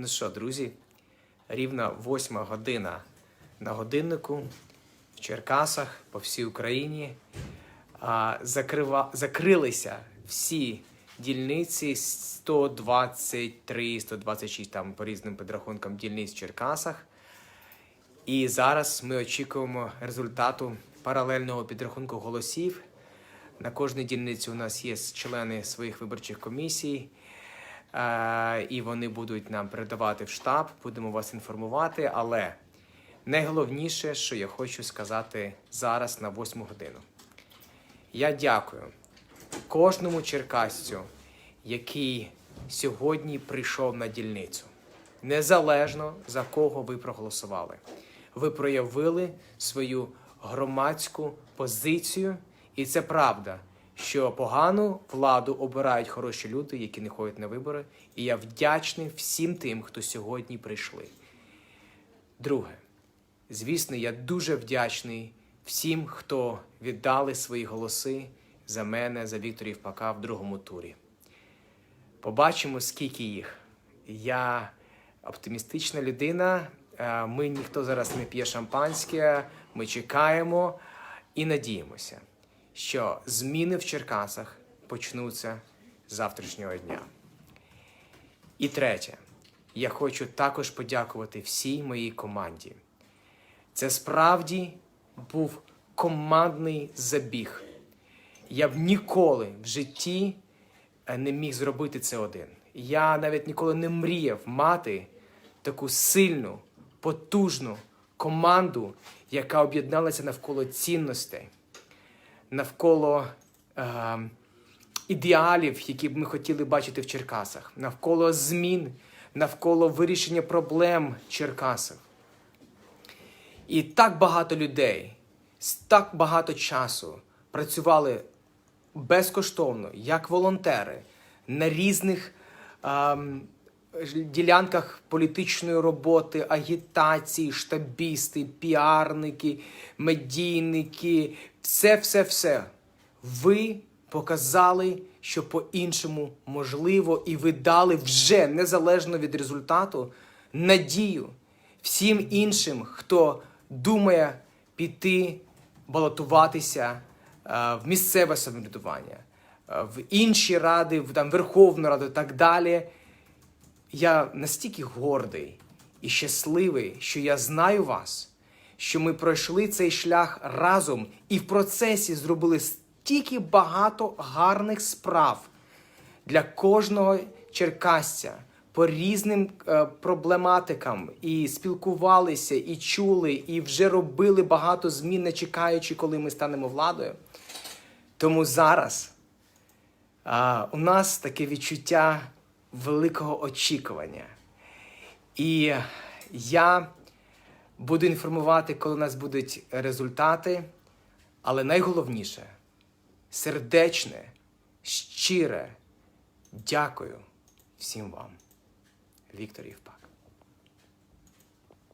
Ну що, друзі, рівно восьма година на годиннику в Черкасах по всій Україні. А, закрива... Закрилися всі дільниці 123, 126 там по різним підрахункам дільниць в Черкасах. І зараз ми очікуємо результату паралельного підрахунку голосів. На кожній дільниці у нас є члени своїх виборчих комісій, і вони будуть нам передавати в штаб, будемо вас інформувати. Але найголовніше, що я хочу сказати зараз на 8 годину. Я дякую кожному черкасцю, який сьогодні прийшов на дільницю. Незалежно за кого ви проголосували. Ви проявили свою громадську позицію, і це правда, що погану владу обирають хороші люди, які не ходять на вибори. І я вдячний всім тим, хто сьогодні прийшли. Друге, звісно, я дуже вдячний всім, хто віддали свої голоси за мене, за Віктора Євпака в другому турі. Побачимо, скільки їх. Я оптимістична людина. е, Ми ніхто зараз не п'є шампанське. Ми чекаємо і надіємося, що зміни в Черкасах почнуться з завтрашнього дня. І третє, я хочу також подякувати всій моїй команді. Це справді був командний забіг. Я б ніколи в житті е, не міг зробити це один. Я навіть ніколи не мріяв мати таку сильну, потужну команду, яка об'єдналася навколо цінностей, навколо е, ідеалів, які б ми хотіли бачити в Черкасах, навколо змін, навколо вирішення проблем Черкасів. І так багато людей, так багато часу працювали безкоштовно, як волонтери, на різних ж- ділянках політичної роботи, агітації, штабісти, піарники, медійники, все, все, все. Ви показали, що по-іншому можливо, і ви дали вже незалежно від результату надію всім іншим, хто думає піти балотуватися е, в місцеве самоврядування, е, в інші ради, в там Верховну Раду і так далі. Я настільки гордий і щасливий, що я знаю вас, що ми пройшли цей шлях разом і в процесі зробили стільки багато гарних справ для кожного черкасця по різним е, проблематикам і спілкувалися, і чули, і вже робили багато змін, не чекаючи, коли ми станемо владою. Тому зараз а, у нас таке відчуття великого очікування. І я буду інформувати, коли у нас будуть результати, але найголовніше сердечне, щире дякую всім вам. Віктор Євпак.